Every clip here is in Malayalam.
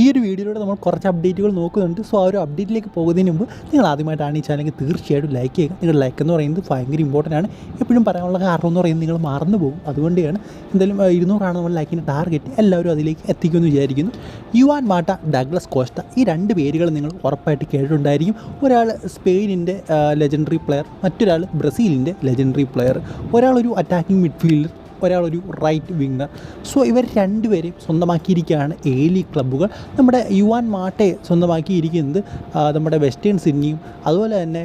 ഈ ഒരു വീഡിയോയിലൂടെ നമ്മൾ കുറച്ച് അപ്ഡേറ്റുകൾ നോക്കുന്നുണ്ട്. സോ ആ ഒരു അപ്ഡേറ്റിലേക്ക് പോകുന്നതിന് മുമ്പ് നിങ്ങൾ ആദ്യമായിട്ടാണ് ഈ ചാനൽ തീർച്ചയായിട്ടും ലൈക്ക് ചെയ്യുക. നിങ്ങളുടെ ലൈക്ക് എന്ന് പറയുന്നത് ഭയങ്കര ഇമ്പോർട്ടന്റ് ആണ്. എപ്പോഴും പറയാനുള്ള കാരണം എന്ന് പറയുന്നത് നിങ്ങൾ മറന്നു പോകും. അതുകൊണ്ടാണ് എന്തായാലും ഇരുന്നൂറാണ് നമ്മൾ ലൈക്കിന്റെ ടാർഗറ്റ് എല്ലാവരും അതിലേക്ക് എത്തിക്കുമെന്ന് വിചാരിക്കുന്നു. യുവാൻ മാട്ട ഡഗ്ലസ് കോസ്റ്റ ഈ രണ്ട് പേരുകൾ നിങ്ങൾ ഉറപ്പായിട്ട് കേട്ടിട്ടുണ്ടായിരിക്കും. ഒരാൾ സ്പെയിനിന്റെ ലെജൻഡറി പ്ലെയർ മറ്റൊരാൾ ബ്രസീലിന്റെ ലെജൻഡറി പ്ലെയർ ഒരാളൊരു അറ്റാക്കിംഗ് മിഡ്ഫീൽഡർ ഒരാളൊരു റൈറ്റ് വിങ്ങർ സോ ഇവർ രണ്ടുപേരെയും സ്വന്തമാക്കിയിരിക്കുകയാണ് ലീഗ് ക്ലബ്ബുകൾ നമ്മുടെ യുവാൻ മാട്ടെ സ്വന്തമാക്കിയിരിക്കുന്നത് നമ്മുടെ വെസ്റ്റേൺ സിഡ്നിയും അതുപോലെ തന്നെ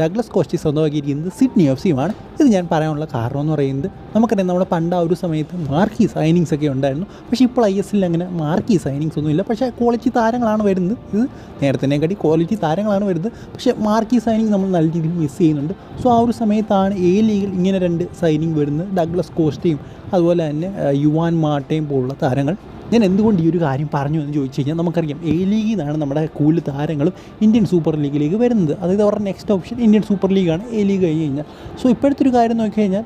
ഡഗ്ലസ് കോസ്റ്റി സ്വന്തമാക്കിയിരിക്കുന്നത് സിഡ്നി എഫ് സിയുമാണ്. ഇത് ഞാൻ പറയാനുള്ള കാരണം എന്ന് പറയുന്നത് നമുക്കറിയാം നമ്മുടെ പണ്ട് ആ ഒരു സമയത്ത് മാർക്കി സൈനിങ്സ് ഒക്കെ ഉണ്ടായിരുന്നു. പക്ഷേ ഇപ്പോൾ ഐ എസ് എല്ലിൽ അങ്ങനെ മാർക്കി സൈനിങ്സ് ഒന്നുമില്ല പക്ഷേ ക്വാളിറ്റി താരങ്ങളാണ് വരുന്നത്. ഇത് നേരത്തിനേക്കാട്ടി ക്വാളിറ്റി താരങ്ങളാണ് വരുന്നത്. പക്ഷേ മാർക്കി സൈനിങ് നമ്മൾ നല്ല രീതിയിൽ മിസ് ചെയ്യുന്നുണ്ട്. സോ ആ ഒരു സമയത്താണ് എ ലീഗിൽ ഇങ്ങനെ രണ്ട് സൈനിങ് വരുന്നത്. ഡഗ്ലസ് കോസ്റ്റയും അതുപോലെ തന്നെ യുവാൻ മാട്ടയും പോലുള്ള താരങ്ങൾ ഞാൻ എന്തുകൊണ്ട് ഈ ഒരു കാര്യം പറഞ്ഞു എന്ന് ചോദിച്ചു കഴിഞ്ഞാൽ നമുക്കറിയാം. എ ലീഗിൽ നിന്നാണ് നമ്മുടെ കൂടുതൽ താരങ്ങളും ഇന്ത്യൻ സൂപ്പർ ലീഗിലേക്ക് വരുന്നത്. അതായത് അവരുടെ നെക്സ്റ്റ് ഓപ്ഷൻ ഇന്ത്യൻ സൂപ്പർ ലീഗാണ് എ ലീഗ് കഴിഞ്ഞ് കഴിഞ്ഞാൽ. സോ ഇപ്പോഴത്തെ ഒരു കാര്യം നോക്കി കഴിഞ്ഞാൽ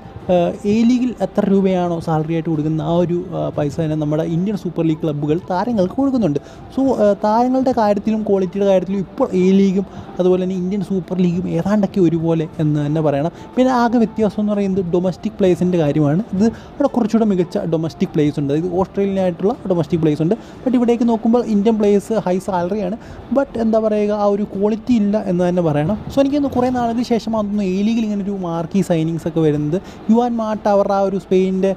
എ ലീഗിൽ എത്ര രൂപയാണോ സാലറി ആയിട്ട് കൊടുക്കുന്ന ആ ഒരു പൈസ തന്നെ നമ്മുടെ ഇന്ത്യൻ സൂപ്പർ ലീഗ് ക്ലബ്ബുകൾ താരങ്ങൾക്ക് കൊടുക്കുന്നുണ്ട്. സോ താരങ്ങളുടെ കാര്യത്തിലും ക്വാളിറ്റിയുടെ കാര്യത്തിലും ഇപ്പോൾ എ ലീഗും അതുപോലെ തന്നെ ഇന്ത്യൻ സൂപ്പർ ലീഗും ഏതാണ്ടൊക്കെ ഒരുപോലെ എന്ന് തന്നെ പറയണം. പിന്നെ ആകെ വ്യത്യാസം എന്ന് പറയുന്നത് ഡൊമസ്റ്റിക് പ്ലേസിന്റെ കാര്യമാണ്. ഇത് അവിടെ കുറച്ചുകൂടെ മികച്ച ഡൊമസ്റ്റിക് പ്ലേസ് ഉണ്ട്. അതായത് ഓസ്ട്രേലിയനായിട്ടുള്ള ഡൊമസ്റ്റിക് പ്ലേസ് ഉണ്ട്. ബട്ട് ഇവിടേക്ക് നോക്കുമ്പോൾ ഇന്ത്യൻ പ്ലേസ് ഹൈ സാലറിയാണ് ബട്ട് എന്താ പറയുക ആ ഒരു ക്വാളിറ്റി ഇല്ല എന്ന് തന്നെ പറയണം. സോ എനിക്ക് കുറേ നാളുകൾക്ക് ശേഷം അതൊന്ന് എ ലീഗിൽ ഇങ്ങനെ ഒരു മാർക്കി സൈനിങ്സ് ഒക്കെ വരുന്നത്. യുവാൻ മാട്ട് അവരുടെ ആ ഒരു സ്പെയിന്റെ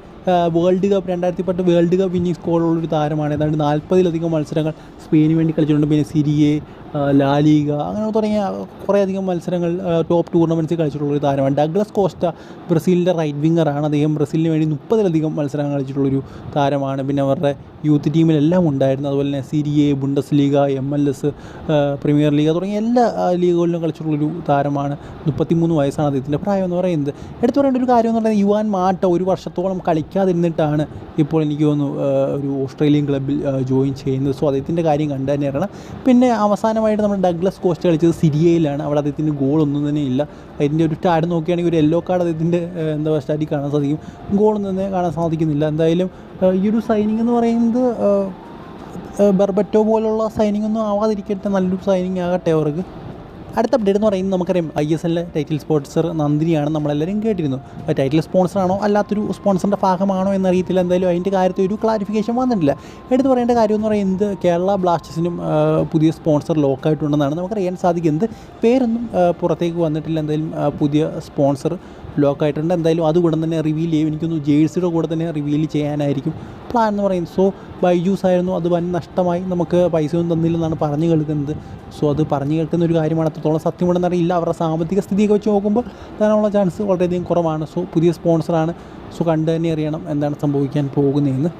വേൾഡ് കപ്പ് രണ്ടായിരത്തി പത്ത് വേൾഡ് കപ്പ് വിന്നിങ് സ്കോളുള്ളൊരു താരമാണ്. ഏതാണ്ട് നാൽപ്പതിലധികം മത്സരങ്ങൾ സ്പെയിന് വേണ്ടി കളിച്ചിട്ടുണ്ട്. പിന്നെ സിരിയെ ലാലീഗ അങ്ങനെ തുടങ്ങിയ കുറേയധികം മത്സരങ്ങൾ ടോപ്പ് ടൂർണമെന്റ്സിൽ കളിച്ചിട്ടുള്ളൊരു താരമാണ്. ഡഗ്ലസ് കോസ്റ്റ ബ്രസീലിന്റെ റൈറ്റ് വിങ്ങറാണ് അദ്ദേഹം ബ്രസീലിന് വേണ്ടി മുപ്പതിലധികം മത്സരങ്ങൾ കളിച്ചിട്ടുള്ളൊരു താരമാണ്. പിന്നെ അവരുടെ യൂത്ത് ടീമിലെല്ലാം ഉണ്ടായിരുന്നു. അതുപോലെ തന്നെ A Bundesliga M L S Premier League തുടങ്ങിയ എല്ലാ ലീഗുകളിലും കളിച്ചിട്ടുള്ളൊരു താരമാണ്. മുപ്പത്തിമൂന്ന് വയസ്സാണ് അദ്ദേഹത്തിന്റെ പ്രായം എന്ന് പറയുന്നത്. എടുത്തു പറയേണ്ട ഒരു കാര്യം എന്ന് പറയുന്നത് യുവാൻ മാട്ട ഒരു വർഷത്തോളം കളിക്കാതിരുന്നിട്ടാണ് ഇപ്പോൾ എനിക്ക് തോന്നുന്നു ഒരു ഓസ്ട്രേലിയൻ ക്ലബിൽ ജോയിൻ ചെയ്യുന്നത്. സോ അദ്ദേഹത്തിന്റെ കാര്യം കണ്ടു തന്നെ പിന്നെ പിന്നെ അവസാനമായിട്ട് നമ്മുടെ ഡഗ്ലസ് കോസ്റ്റ് കളിച്ചത് സിരിയയിലാണ്. അവിടെ ഗോൾ ഒന്നും തന്നെ ഇല്ല. അതിന്റെ ഒരു സ്റ്റാഡ് നോക്കുകയാണെങ്കിൽ ഒരു യെല്ലോ കാർഡ് അദ്ദേഹത്തിന്റെ എന്താ പറയുക സ്റ്റാഡിൽ കാണാൻ സാധിക്കും. ഗോളൊന്നും തന്നെ കാണാൻ സാധിക്കുന്നില്ല. എന്തായാലും ഈ ഒരു സൈനിങ് എന്ന് പറയുന്നത് ബെർബറ്റോ പോലുള്ള സൈനിങ് ഒന്നും ആവാതിരിക്കട്ടെ. നല്ലൊരു സൈനിങ് ആകട്ടെ അവർക്ക്. അടുത്ത അപ്ഡേറ്റ് എന്ന് പറയുന്നത് നമുക്കറിയാം ഐ എസ് എല്ലിലെ ടൈറ്റിൽ സ്പോൺസർ നന്ദിനിയാണ്. നമ്മളെല്ലാവരും കേട്ടിരുന്നു. ടൈറ്റിൽ സ്പോൺസറാണോ അല്ലാത്തൊരു സ്പോൺസറിന്റെ ഭാഗമാണോ എന്നറിയത്തില്ല. എന്തായാലും അതിന്റെ കാര്യത്തിൽ ഒരു ക്ലാരിഫിക്കേഷൻ വന്നിട്ടില്ല. എടുത്ത് പറയേണ്ട കാര്യം എന്ന് പറയുന്നത് കേരള ബ്ലാസ്റ്റേഴ്സിനും പുതിയ സ്പോൺസർ ലോക്കായിട്ടുണ്ടെന്നാണ് നമുക്കറിയാൻ സാധിക്കുന്നത് പേരൊന്നും പുറത്തേക്ക് വന്നിട്ടില്ല. എന്തായാലും പുതിയ സ്പോൺസർ ലോക്കായിട്ടുണ്ട് എന്തായാലും അതുകൂടെ തന്നെ റിവീൽ ചെയ്യും. എനിക്കൊന്ന് ജേഴ്സിയുടെ കൂടെ തന്നെ റിവീൽ ചെയ്യാനായിരിക്കും. പ്ലാൻ എന്ന് പറയുന്നത്. സോ ബൈജൂസ് ആയിരുന്നു. അത് വൻ നഷ്ടമായി. നമുക്ക് പൈസ പൈസയൊന്നും തന്നില്ലെന്നാണ് പറഞ്ഞു കേൾക്കുന്നത്. സോ അത് പറഞ്ഞു കേൾക്കുന്ന ഒരു കാര്യമാണ്. അത്രത്തോളം സത്യമുണ്ടെന്ന് അറിയില്ല. അവരുടെ സാമ്പത്തിക സ്ഥിതിയൊക്കെ വെച്ച് നോക്കുമ്പോൾ തരാനുള്ള ചാൻസ് വളരെയധികം കുറവാണ്. സോ പുതിയ സ്പോൺസറാണ് സോ കണ്ടു തന്നെ അറിയണം എന്താണ് സംഭവിക്കാൻ പോകുന്നതെന്ന്.